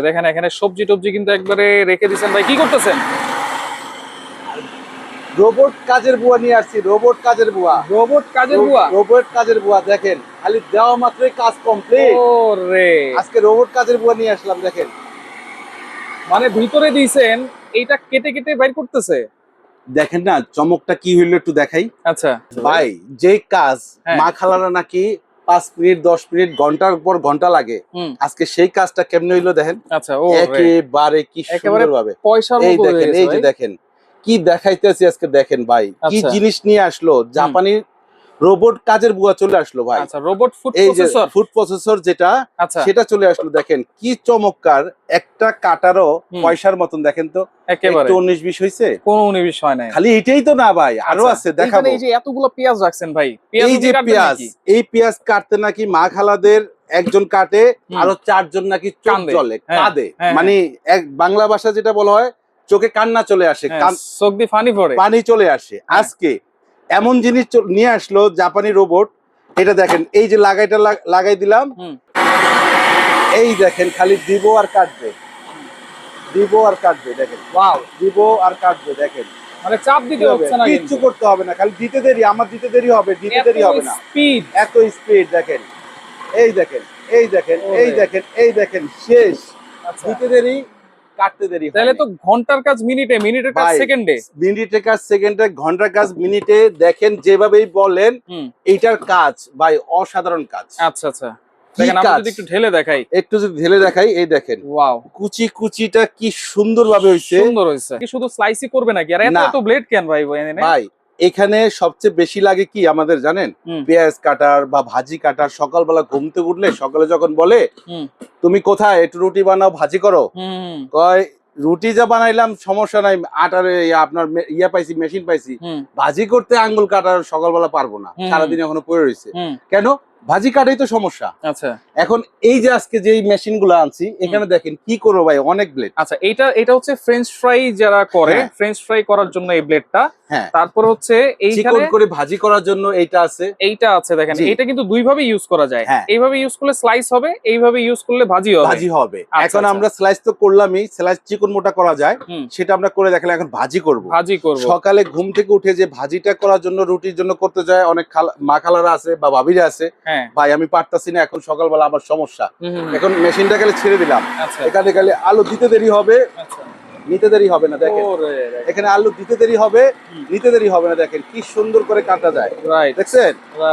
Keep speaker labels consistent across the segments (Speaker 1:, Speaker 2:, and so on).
Speaker 1: দেখেন এখানে সবজি টবজি কিন্তু একবারে রেখে দিয়েছেন ভাই কি করতেছেন?
Speaker 2: রোবট কাজের বুয়া নিয়ে আসছি রোবট কাজের বুয়া।
Speaker 1: রোবট কাজের বুয়া?
Speaker 2: রোবট কাজের বুয়া দেখেন খালি দেওয়া মাত্রই কাজ কমপ্লিট
Speaker 1: ও রে
Speaker 2: আজকে রোবট কাজের বুয়া নিয়ে আসলাম দেখেন।
Speaker 1: মানে ভিতরে দিয়েছেন এইটা কেটে কেটে বাইর করতেছে?
Speaker 2: দেখেন না চমকটা কি হইল একটু দেখাই।
Speaker 1: আচ্ছা।
Speaker 2: ভাই যে কাজ
Speaker 1: হ্যাঁ।
Speaker 2: মা খালারা নাকি পাঁচ মিনিট দশ মিনিট ঘণ্টার পর ঘণ্টা লাগে। আজকে সেই কাজটা কেমনে হইল দেখেন?
Speaker 1: আচ্ছা
Speaker 2: একেবারে কি সুন্দর ভাবে এই দেখেন এই যে দেখেন কি দেখাইতেছি আজকে দেখেন ভাই। কি
Speaker 1: আচ্ছা।
Speaker 2: জিনিস নিয়ে আসলো? জাপানি রোবট কাজের বুয়া চলে আসলো ভাই।
Speaker 1: আচ্ছা robot food processor
Speaker 2: food processor যেটা
Speaker 1: আচ্ছা।
Speaker 2: সেটা চলে আসলো দেখেন কি চমৎকার। একটা কাটারও। পয়সার মতন দেখেন তো
Speaker 1: একেবারে। হয় নাই।
Speaker 2: খালি এটাই না ভাই আরও
Speaker 1: আচ্ছা,
Speaker 2: আছে দেখাবো।
Speaker 1: এই যে এতগুলো পেঁয়াজ রাখছেন ভাই
Speaker 2: এই যে পেঁয়াজ এই পেঁয়াজ কাটতে নাকি মা খালাদের একজন কাটে আরও চারজন নাকি চোখ।
Speaker 1: হ্যাঁ,
Speaker 2: কাঁদে।
Speaker 1: হ্যাঁ,
Speaker 2: মানে এক বাংলা ভাষা যেটা বলা হয় চোখে কান্না চলে আসে
Speaker 1: হ্যাঁ, চোখ দিয়ে পড়ে।
Speaker 2: পানি চলে আসে।
Speaker 1: হ্যাঁ।
Speaker 2: আজকে এমন জিনিস নিয়ে আসলো জাপানি রোবট এটা দেখেন এই যে লাগাইটা লাগাই দিলাম এই দেখেন খালি দিব আর কাটবে। দিব আর কাটবে দেখেন।
Speaker 1: ওয়াও।
Speaker 2: দিব আর কাটবে দেখেন।
Speaker 1: মানে চাপ দিতে হচ্ছে না
Speaker 2: কিচ্ছু করতে হবে না খালি দিতে দেরি আমার দিতে দেরি হবে দিতে দেরি হবে না।
Speaker 1: স্পিড
Speaker 2: এত স্পিড দেখেন। এই দেখেন এই দেখেন এই দেখেন এই দেখেন শেষ।
Speaker 1: আচ্ছা।
Speaker 2: দিতে দেরি কাটতে দেরি
Speaker 1: তাহলে তো ঘণ্টার কাজ মিনিটে মিনিটের কাজ সেকেন্ডে।
Speaker 2: মিনিটে কাজ সেকেন্ডে ঘণ্টার কাজ মিনিটে দেখেন যেভাবেই বলেন এইটার কাজ ভাই অসাধারণ কাজ।
Speaker 1: আচ্ছা আচ্ছা। দেখেন যদি একটু ঢেলে দেখাই।
Speaker 2: একটু যদি ঢেলে দেখাই এই দেখেন।
Speaker 1: ওয়াও।
Speaker 2: কুচি কুচিটা কি সুন্দর ভাবে
Speaker 1: সুন্দর কি শুধু স্লাইসই করবে নাকি? আর এত ব্লেড কেন ভাই ভাই
Speaker 2: এখানে সবচেয়ে বেশি লাগে কি আমাদের জানেন? পেঁয়াজ কাটার বা ভাজি কাটার সকালবেলা ঘুমতে উঠলে সকালে যখন বলে তুমি কোথায়? একটু রুটি বানাও ভাজি করো। কয় রুটি যা বানাইলাম সমস্যা নাই আটার আপনার ইয়া পাইছি মেশিন পাইছি। ভাজি করতে আঙ্গুল কাটার সকালবেলা পারব না। সারাদিন এখনও পড়ে রয়েছে কেন? ভাজি কাটাই তো সমস্যা।
Speaker 1: আচ্ছা।
Speaker 2: এখন এই যে আজকে যে মেশিনগুলো আনছি এখানে দেখেন কি করব ভাই অনেক ব্লেড
Speaker 1: আচ্ছা এটা এটা হচ্ছে ফ্রেঞ্চ ফ্রাই যারা করে
Speaker 2: হ্যাঁ।
Speaker 1: ফ্রেঞ্চ ফ্রাই করার জন্য এই ব্লেডটা
Speaker 2: হ্যাঁ।
Speaker 1: তারপর হচ্ছে এইখানে
Speaker 2: চিকন করে ভাজি করার জন্য এইটা আছে।
Speaker 1: এইটা আছে দেখেন এটা কিন্তু দুই ভাবে ইউজ করা যায়।
Speaker 2: হ্যাঁ।
Speaker 1: এইভাবে ইউজ করলে স্লাইস হবে এইভাবে ইউজ করলে ভাজি হবে।
Speaker 2: ভাজি হবে।
Speaker 1: আচ্ছা,
Speaker 2: এখন
Speaker 1: আচ্ছা।
Speaker 2: আমরা স্লাইস তো করলামই স্লাইস চিকন মোটা করা যায় সেটা আমরা করে দেখালে এখন ভাজি করব।
Speaker 1: ভাজি করব।
Speaker 2: সকালে ঘুম থেকে উঠে যে ভাজিটা করার জন্য রুটির জন্য করতে যায় অনেক মা খালারা আছে বা ভাবিরা আছে
Speaker 1: হ্যাঁ।
Speaker 2: ভাই আমি পারতাছি না এখন সকালবেলা আমার সমস্যা। এখন মেশিনটা গেলে ছেড়ে দিলাম।
Speaker 1: আচ্ছা।
Speaker 2: এখানে গেলে আলু দিতে দেরি হবে।
Speaker 1: আচ্ছা।
Speaker 2: নিতে দেরি হবে না দেখেন। এখানে আলু দিতে দেরি হবে নিতে দেরি হবে না দেখেন। কি সুন্দর করে কাটা যায়। দেখছেন?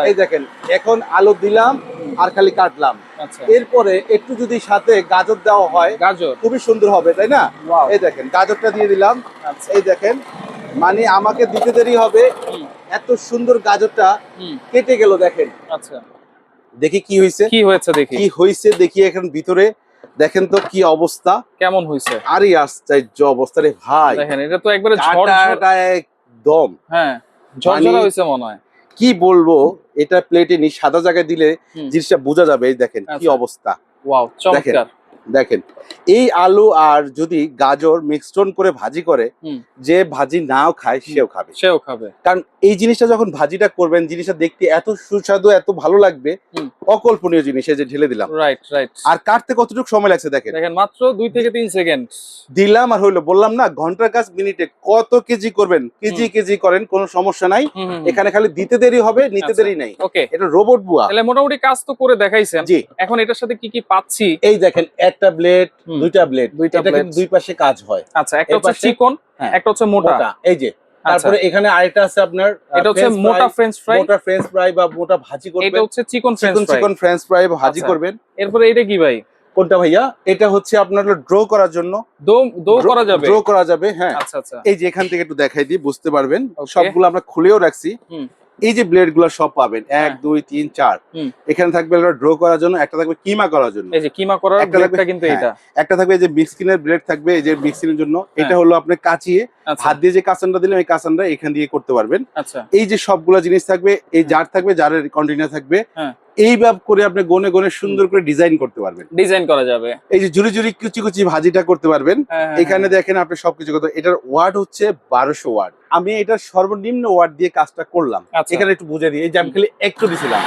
Speaker 2: এই দেখেন এখন আলু দিলাম আর খালি কাটলাম।
Speaker 1: আচ্ছা।
Speaker 2: এরপরে একটু যদি সাথে গাজর দেওয়া হয়
Speaker 1: গাজর।
Speaker 2: খুবই সুন্দর হবে তাই না? এই দেখেন গাজরটা দিয়ে দিলাম। এই দেখেন মানে আমাকে দিতে দেরি হবে। এত সুন্দর গাজরটা কেটে গেল দেখেন।
Speaker 1: আচ্ছা।
Speaker 2: দেখি কি হয়েছে।
Speaker 1: কি হয়েছে দেখি।
Speaker 2: কি হয়েছে দেখি এখন ভিতরে। দেখেন তো কি অবস্থা।
Speaker 1: কেমন হয়েছে?
Speaker 2: আরে আশ্চর্য অবস্থা রে ভাই।
Speaker 1: দেখেন এটা তো একবারে
Speaker 2: ঝড়টা একদম।
Speaker 1: হ্যাঁ ঝরঝরা
Speaker 2: মানে-
Speaker 1: হয়েছে মনে হয়।
Speaker 2: কি বলব এটা প্লেটে নি সাদা জায়গায় দিলে জিনিসটা বোঝা যাবে। এই দেখেন কি
Speaker 1: আচ্ছা।
Speaker 2: অবস্থা।
Speaker 1: ওয়াও চমৎকার।
Speaker 2: দেখেন এই আলু আর যদি গাজর মিক্সটন করে ভাজি করে যে ভাজি নাও খায় সেও খাবে।
Speaker 1: সেও খাবে।
Speaker 2: কারণ এই জিনিসটা যখন ভাজিটা করবেন জিনিসটা দেখতে এত সুস্বাদু এত ভালো লাগবে। অকল্পনীয় জিনিস এই যে ঢেলে দিলাম।
Speaker 1: রাইট রাইট
Speaker 2: আর কাটতে কতটুকু সময় লাগছে দেখেন?
Speaker 1: দেখেন মাত্র দুই থেকে তিন সেকেন্ড
Speaker 2: দিলাম আর হইল বললাম না ঘণ্টার কাজ মিনিটে কত কেজি করবেন? কেজি কেজি করেন কোনো সমস্যা নাই। এখানে খালি দিতে দেরি হবে নিতে
Speaker 1: আচ্ছা।
Speaker 2: দেরি নাই।
Speaker 1: ওকে
Speaker 2: এটা রোবট বুয়া।
Speaker 1: তাহলে মোটামুটি কাজ তো করে দেখাইছেন।
Speaker 2: জি।
Speaker 1: এখন এটার সাথে কি কি পাচ্ছি?
Speaker 2: এই দেখেন একটা ব্লেড দুইটা ব্লেড
Speaker 1: দুইটা blade।
Speaker 2: দুই পাশে কাজ হয়।
Speaker 1: আচ্ছা একটা হচ্ছে চিকন
Speaker 2: হ্যাঁ।
Speaker 1: একটা হচ্ছে মোটা
Speaker 2: এই যে। তারপরে এখানে আরেকটা আছে আপনার
Speaker 1: এটা হচ্ছে মোটা ফ্রেঞ্চ ফ্রাই
Speaker 2: মোটা ফ্রেঞ্চ ফ্রাই বা মোটা ভাজি করবেন।
Speaker 1: এটা হচ্ছে চিকন ফ্রেঞ্চ
Speaker 2: চিকন
Speaker 1: ফ্রাই
Speaker 2: চিকন ফ্রেঞ্চ ফ্রাই ভাজি
Speaker 1: আচ্ছা।
Speaker 2: করবেন।
Speaker 1: এরপরে এটা কি ভাই?
Speaker 2: কোনটা ভাইয়া? এটা হচ্ছে আপনার ড্র করার জন্য।
Speaker 1: করা যাবে?
Speaker 2: ড্র করা যাবে হ্যাঁ।
Speaker 1: আচ্ছা আচ্ছা।
Speaker 2: এই যে এখান থেকে একটু দেখাই দিই বুঝতে পারবেন. সবগুলো আমরা খুলেও রাখছি।
Speaker 1: হুম।
Speaker 2: এই যে ব্লেডগুলো সব পাবেন এক
Speaker 1: হ্যাঁ।
Speaker 2: দুই তিন চার। এখানে থাকবে ড্র করার জন্য একটা থাকবে কিমা করার জন্য।
Speaker 1: এই যে কিমা করার
Speaker 2: একটা
Speaker 1: ব্লেডটা কিন্তু
Speaker 2: হ্যাঁ।
Speaker 1: এটা
Speaker 2: একটা থাকবে এই যে মিক্সিনের ব্লেড থাকবে এই যে মিক্সিনের জন্য। এটা
Speaker 1: হ্যাঁ।
Speaker 2: হলো আপনি কাচিয়ে
Speaker 1: আচ্ছা।
Speaker 2: হাত দিয়ে যে কাঁচানটা দিলেন এই কাঁচানটা এখান দিয়ে করতে পারবেন।
Speaker 1: আচ্ছা।
Speaker 2: এই যে সবগুলা জিনিস থাকবে এই জার থাকবে জারের কন্টেনার থাকবে। এইভাবে করে আপনি গনে গনে সুন্দর করে ডিজাইন করতে পারবেন।
Speaker 1: ডিজাইন করা যাবে।
Speaker 2: এই যে ঝুরি ঝুরি কুচি কুচি ভাজিটা করতে পারবেন।
Speaker 1: হ্যাঁ, হ্যাঁ,
Speaker 2: এখানে
Speaker 1: হ্যাঁ।
Speaker 2: দেখেন আপনি সবকিছু করতে এটার ওয়ার্ড হচ্ছে বারোশো ওয়ার্ড আমি এটার সর্বনিম্ন ওয়ার্ড দিয়ে কাজটা করলাম।
Speaker 1: আচ্ছা।
Speaker 2: এখানে একটু বুঝে দিই এই যে আমি খালি একটু দিছিলাম।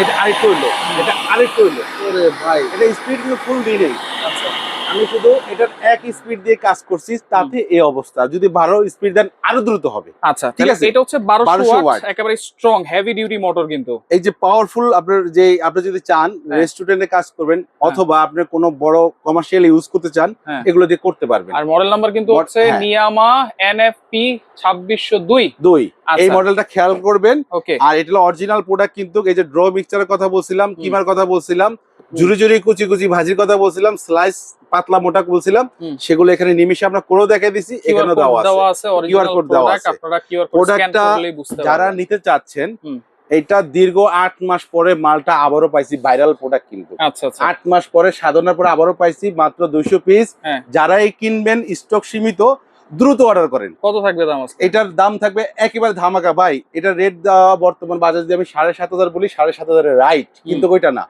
Speaker 2: এটা আরেকটু হইল। এটা আরেকটু হইল।
Speaker 1: ভাই
Speaker 2: এটা স্পিড কিন্তু ফুল দিয়ে নেই। আমি শুধু এটার এক স্পিড দিয়ে কাজ করছি তাতে এই অবস্থা। যদি বারো স্পিড দেন আরও দ্রুত হবে।
Speaker 1: আচ্ছা
Speaker 2: ঠিক আছে।
Speaker 1: এটা হচ্ছে 1200
Speaker 2: 1200
Speaker 1: ওয়াট একেবারে স্ট্রং হেভি ডিউটি মোটর কিন্তু।
Speaker 2: এই যে পাওয়ারফুল আপনার যে আপনি যদি চান
Speaker 1: হ্যাঁ।
Speaker 2: রেস্টুরেন্টে কাজ করবেন অথবা আপনি কোনো বড় কমার্শিয়াল ইউজ করতে চান
Speaker 1: হ্যাঁ।
Speaker 2: এগুলো দিয়ে করতে পারবেন।
Speaker 1: আর মডেল নাম্বার কিন্তু হচ্ছে
Speaker 2: হ্যাঁ।
Speaker 1: নিয়ামা এনএফপি 2602
Speaker 2: দুই। দুই। এই
Speaker 1: আচ্ছা।
Speaker 2: মডেলটা খেয়াল করবেন। আর এটা অরিজিনাল প্রোডাক্ট কিন্তু এই যে ড্র মিক্সচারের কথা বলছিলাম কিমার কথা বলছিলাম ঝুরি ঝুরি কুচি কুচি ভাজির কথা বলছিলাম স্লাইস পাতলা মোটা বলছিলাম সেগুলো এখানে নিমিশে আমরা করে দেখাই দিছি
Speaker 1: কিউআর কোড
Speaker 2: দেওয়া আছে। QR code দেওয়া আছে।
Speaker 1: আপনারা কিউআর কোড স্ক্যান
Speaker 2: প্রোডাক্টটা
Speaker 1: করলেই বুঝতে
Speaker 2: যারা নিতে চাচ্ছেন এটা দীর্ঘ আট মাস পরে মালটা আবারও পাইছি ভাইরাল প্রোডাক্ট কিন্তু।
Speaker 1: আচ্ছা আচ্ছা।
Speaker 2: আট মাস পরে সাধনার পরে আবারও পাইছি মাত্র দুইশো পিস
Speaker 1: হ্যাঁ।
Speaker 2: যারাই কিনবেন স্টক সীমিত দ্রুত অর্ডার করেন।
Speaker 1: কত থাকবে দাম আজকে?
Speaker 2: এটার দাম থাকবে একেবারে ধামাকা। ভাই এটার রেট দেওয়া বর্তমান বাজার যদি আমি সাড়ে সাত হাজার বলি সাড়ে সাত হাজারের রাইট কিন্তু ওইটা না।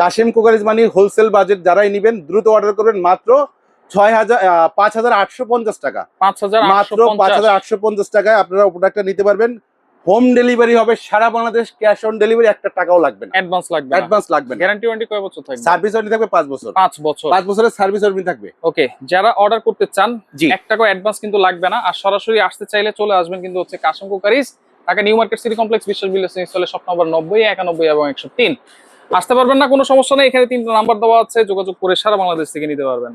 Speaker 2: Kashem cookeries money wholesale budget যারাই নিবেন দ্রুত অর্ডার করবেন মাত্র ছয় হাজার পাঁচ হাজার আটশো পঞ্চাশ টাকা।
Speaker 1: 5850
Speaker 2: মাত্র পাঁচ হাজার আটশো পঞ্চাশ টাকায় আপনারা প্রোডাক্টটা নিতে পারবেন। হোম ডেলিভারি হবে সারা বাংলাদেশ ক্যাশ অন ডেলিভারি একটা টাকাও লাগবে না।
Speaker 1: অ্যাডভান্স লাগবে
Speaker 2: অ্যাডভান্স লাগবে না।
Speaker 1: গ্যারান্টি ওয়ারেন্টি কয় বছর থাকবে?
Speaker 2: সার্ভিস ওয়ারেন্টি থাকবে পাঁচ বছর।
Speaker 1: 5 বছর।
Speaker 2: পাঁচ বছরের সার্ভিস ওয়ারেন্টি থাকবে।
Speaker 1: ওকে যারা অর্ডার করতে চান
Speaker 2: জি।
Speaker 1: এক টাকা অ্যাডভান্স কিন্তু লাগবে না। আর সরাসরি আসতে চাইলে চলে আসবেন কিন্তু হচ্ছে Kashem cookeries Dhaka New Market City Complex Bishwa builders ইনস্টলে shop number নব্বই একানব্বই এবং একশো তিন আসতে পারবেন না কোনো সমস্যা নেই। এখানে তিনটা নাম্বার দেওয়া আছে। যোগাযোগ করে সারা বাংলাদেশ থেকে নিতে পারবেন।